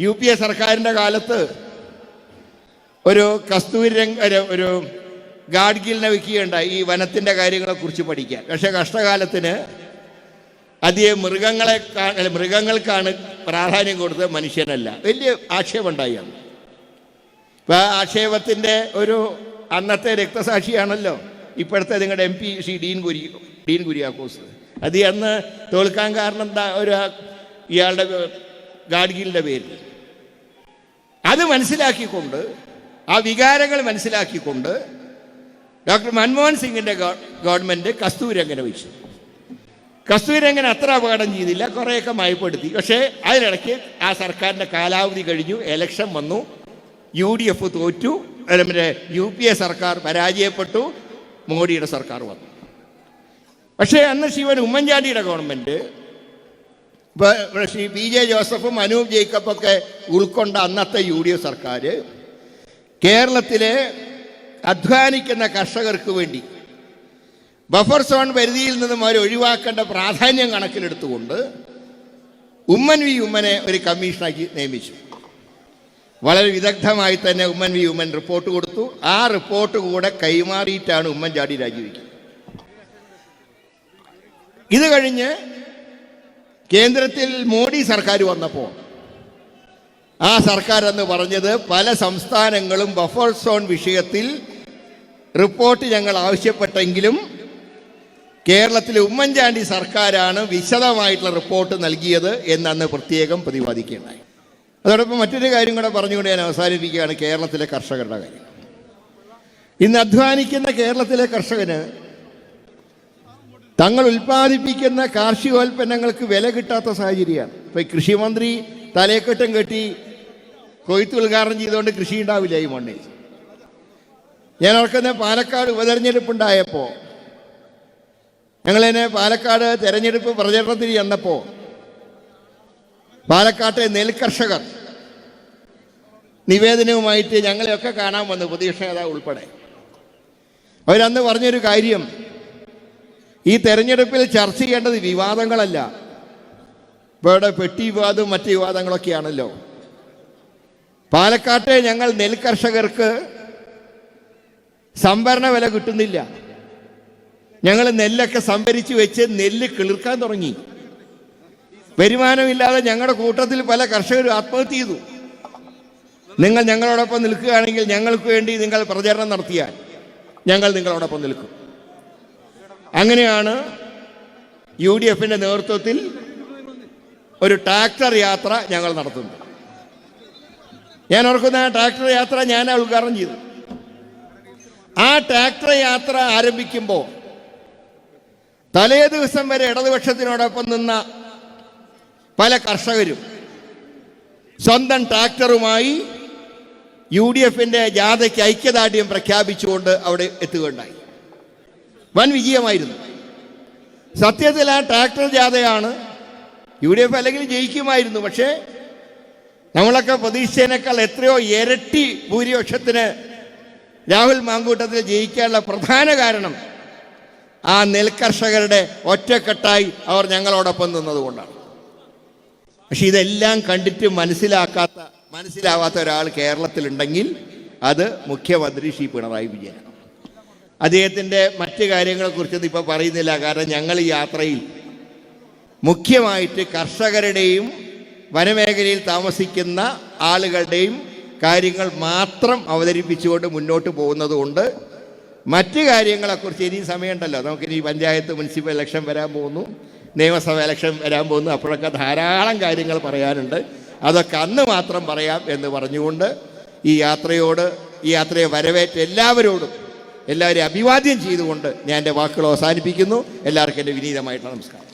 U P A സർക്കാരിന്റെ കാലത്ത് ഒരു കസ്തൂരി രംഗ ഒരു- ഗാഡ്ഗിലിനെ വയ്ക്കുകയുണ്ടായി ഈ വനത്തിന്റെ കാര്യങ്ങളെക്കുറിച്ച് പഠിക്കാൻ. പക്ഷേ കഷ്ടകാലത്തിന് അധികം മൃഗങ്ങളെ മൃഗങ്ങൾക്കാണ് പ്രാധാന്യം കൊടുത്തത് മനുഷ്യനല്ല. വലിയ ആക്ഷേപമുണ്ടായി അന്ന്. ഇപ്പം ആ ആക്ഷേപത്തിന്റെ ഒരു അന്നത്തെ രക്തസാക്ഷിയാണല്ലോ ഇപ്പോഴത്തെ നിങ്ങളുടെ എം പി ശ്രീ ഡീൻ കുരി ഡീൻ കുര്യാക്കോസ്. അത് അന്ന് തോൽക്കാൻ കാരണം എന്താ? ഒരു ഇയാളുടെ ഗാഡ്ഗിലിന്റെ പേരിൽ. അത് മനസ്സിലാക്കിക്കൊണ്ട് ആ വികാരങ്ങൾ മനസ്സിലാക്കിക്കൊണ്ട് ഡോക്ടർ മൻമോഹൻ സിംഗിന്റെ ഗവൺമെന്റ് കസ്തൂരംഗനെ വെച്ചു. കസ്തൂരംഗൻ അത്ര അപകടം ചെയ്തില്ല കുറേയൊക്കെ മയപ്പെടുത്തി. പക്ഷേ അതിനിടയ്ക്ക് ആ സർക്കാരിന്റെ കാലാവധി കഴിഞ്ഞു എലക്ഷൻ വന്നു യു ഡി എഫ് തോറ്റു മറ്റേ യു പി എ സർക്കാർ പരാജയപ്പെട്ടു മോഡിയുടെ സർക്കാർ വന്നു. പക്ഷേ അന്ന് ശിവൻ ഉമ്മൻചാണ്ടിയുടെ ഗവൺമെന്റ് ശ്രീ പി ജെ ജോസഫും അനൂപ് ജേക്കബൊക്കെ ഉൾക്കൊണ്ട അന്നത്തെ യു ഡി എഫ് സർക്കാർ കേരളത്തിലെ അധ്വാനിക്കുന്ന കർഷകർക്ക് വേണ്ടി ബഫർ സോൺ പരിധിയിൽ നിന്നും അവർ ഒഴിവാക്കേണ്ട പ്രാധാന്യം കണക്കിലെടുത്തുകൊണ്ട് ഉമ്മൻ വി ഉമ്മനെ ഒരു കമ്മീഷനാക്കി നിയമിച്ചു. വളരെ വിദഗ്ധമായി തന്നെ ഉമ്മൻ വി ഉമ്മൻ റിപ്പോർട്ട് കൊടുത്തു. ആ റിപ്പോർട്ട് കൂടെ കൈമാറിയിട്ടാണ് ഉമ്മൻചാണ്ടി രാജിവെക്കുന്നത്. ഇത് കഴിഞ്ഞ് കേന്ദ്രത്തിൽ മോഡി സർക്കാർ വന്നപ്പോൾ ആ സർക്കാർ എന്ന് പറഞ്ഞത് പല സംസ്ഥാനങ്ങളും ബഫർ സോൺ വിഷയത്തിൽ റിപ്പോർട്ട് ഞങ്ങൾ ആവശ്യപ്പെട്ടെങ്കിലും കേരളത്തിലെ ഉമ്മൻചാണ്ടി സർക്കാരാണ് വിശദമായിട്ടുള്ള റിപ്പോർട്ട് നൽകിയത് എന്നന്ന് പ്രത്യേകം പ്രതിപാദിക്കുകയുണ്ടായി. അതോടൊപ്പം മറ്റൊരു കാര്യം കൂടെ പറഞ്ഞുകൊണ്ട് ഞാൻ അവസാനിപ്പിക്കുകയാണ് കേരളത്തിലെ കർഷകരുടെ കാര്യം. ഇന്ന് അധ്വാനിക്കുന്ന കേരളത്തിലെ കർഷകന് തങ്ങൾ ഉൽപ്പാദിപ്പിക്കുന്ന കാർഷികോൽപ്പന്നങ്ങൾക്ക് വില കിട്ടാത്ത സാഹചര്യമാണ്. ഇപ്പൊ കൃഷിമന്ത്രി തലേക്കെട്ടും കെട്ടി കൊയ്ത്ത് ഉദ്ഘാടനം ചെയ്തുകൊണ്ട് കൃഷി ഉണ്ടാവില്ല ഈ മണ്ണിൽ. ഞാൻ ഓർക്കുന്ന പാലക്കാട് ഉപതെരഞ്ഞെടുപ്പ് ഉണ്ടായപ്പോൾ ഞങ്ങളെന്നെ പാലക്കാട് തെരഞ്ഞെടുപ്പ് പ്രചരണത്തിന് ചെന്നപ്പോൾ പാലക്കാട്ടെ നെൽകർഷകർ നിവേദനവുമായിട്ട് ഞങ്ങളെയൊക്കെ കാണാൻ വന്നു പ്രതിപക്ഷ നേതാവ് ഉൾപ്പെടെ. അവരന്ന് പറഞ്ഞൊരു കാര്യം ഈ തെരഞ്ഞെടുപ്പിൽ ചർച്ച ചെയ്യേണ്ടത് വിവാദങ്ങളല്ല. ഇവിടെ പെട്ടി വിവാദവും മറ്റ് വിവാദങ്ങളൊക്കെയാണല്ലോ. പാലക്കാട്ടെ ഞങ്ങൾ നെൽകർഷകർക്ക് സംഭരണ വില കിട്ടുന്നില്ല. ഞങ്ങൾ നെല്ലൊക്കെ സംഭരിച്ചു വെച്ച് നെല്ല് കിളിർക്കാൻ തുടങ്ങി. വരുമാനമില്ലാതെ ഞങ്ങളുടെ കൂട്ടത്തിൽ പല കർഷകരും ആത്മഹത്യ ചെയ്തു. നിങ്ങൾ ഞങ്ങളോടൊപ്പം നിൽക്കുകയാണെങ്കിൽ ഞങ്ങൾക്ക് വേണ്ടി നിങ്ങൾ പ്രചരണം നടത്തിയാൽ ഞങ്ങൾ നിങ്ങളോടൊപ്പം നിൽക്കും. അങ്ങനെയാണ് യു ഡി എഫിന്റെ നേതൃത്വത്തിൽ ഒരു ട്രാക്ടർ യാത്ര ഞങ്ങൾ നടത്തുന്നത്. ഞാൻ ഓർക്കുന്ന ആ ട്രാക്ടർ യാത്ര ഞാൻ ഉദ്ഘാടനം ചെയ്തു. ആ ട്രാക്ടർ യാത്ര ആരംഭിക്കുമ്പോൾ തലേ ദിവസം വരെ ഇടതുപക്ഷത്തിനോടൊപ്പം നിന്ന പല കർഷകരും സ്വന്തം ട്രാക്ടറുമായി യു ഡി എഫിന്റെ ജാഥയ്ക്ക് ഐക്യദാർഢ്യം പ്രഖ്യാപിച്ചുകൊണ്ട് അവിടെ എത്തുകയുണ്ടായി. വൻ വിജയമായിരുന്നു. സത്യത്തിൽ ആ ട്രാക്ടർ ജാഥയാണ് യു ഡി എഫ് അല്ലെങ്കിൽ ജയിക്കുമായിരുന്നു. പക്ഷേ നമ്മളൊക്കെ പ്രതീക്ഷിച്ചതിനേക്കാൾ എത്രയോ ഇരട്ടി ഭൂരിപക്ഷത്തിന് രാഹുൽ മാങ്കൂട്ടത്തിൽ ജയിക്കാനുള്ള പ്രധാന കാരണം ആ നെൽകർഷകരുടെ ഒറ്റക്കെട്ടായി അവർ ഞങ്ങളോടൊപ്പം നിന്നതുകൊണ്ടാണ്. പക്ഷെ ഇതെല്ലാം കണ്ടിട്ട് മനസ്സിലാക്കാത്ത മനസ്സിലാവാത്ത ഒരാൾ കേരളത്തിലുണ്ടെങ്കിൽ അത് മുഖ്യമന്ത്രി ശ്രീ പിണറായി വിജയനാണ്. അദ്ദേഹത്തിന്റെ മറ്റ് കാര്യങ്ങളെക്കുറിച്ചൊന്നും ഇപ്പോൾ പറയുന്നില്ല. കാരണം ഞങ്ങൾ ഈ യാത്രയിൽ മുഖ്യമായിട്ട് കർഷകരുടെയും വനമേഖലയിൽ താമസിക്കുന്ന ആളുകളുടെയും കാര്യങ്ങൾ മാത്രം അവതരിപ്പിച്ചുകൊണ്ട് മുന്നോട്ട് പോകുന്നതുകൊണ്ട് മറ്റ് കാര്യങ്ങളെക്കുറിച്ച് ഇനിയും സമയമുണ്ടല്ലോ. നമുക്കിനി പഞ്ചായത്ത് മുനിസിപ്പൽ ഇലക്ഷൻ വരാൻ പോകുന്നു. നിയമസഭ ഇലക്ഷൻ വരാൻ പോകുന്നു. അപ്പോഴൊക്കെ ധാരാളം കാര്യങ്ങൾ പറയാനുണ്ട്. അതൊക്കെ അന്ന് മാത്രം പറയാം എന്ന് പറഞ്ഞുകൊണ്ട് ഈ യാത്രയോട് ഈ യാത്രയെ വരവേറ്റ എല്ലാവരോടും എല്ലാവരെയും അഭിവാദ്യം ചെയ്തുകൊണ്ട് ഞാൻ എന്റെ വാക്കുകൾ അവസാനിപ്പിക്കുന്നു. എല്ലാവർക്കും എന്റെ വിനീതമായിട്ടുള്ള നമസ്കാരം.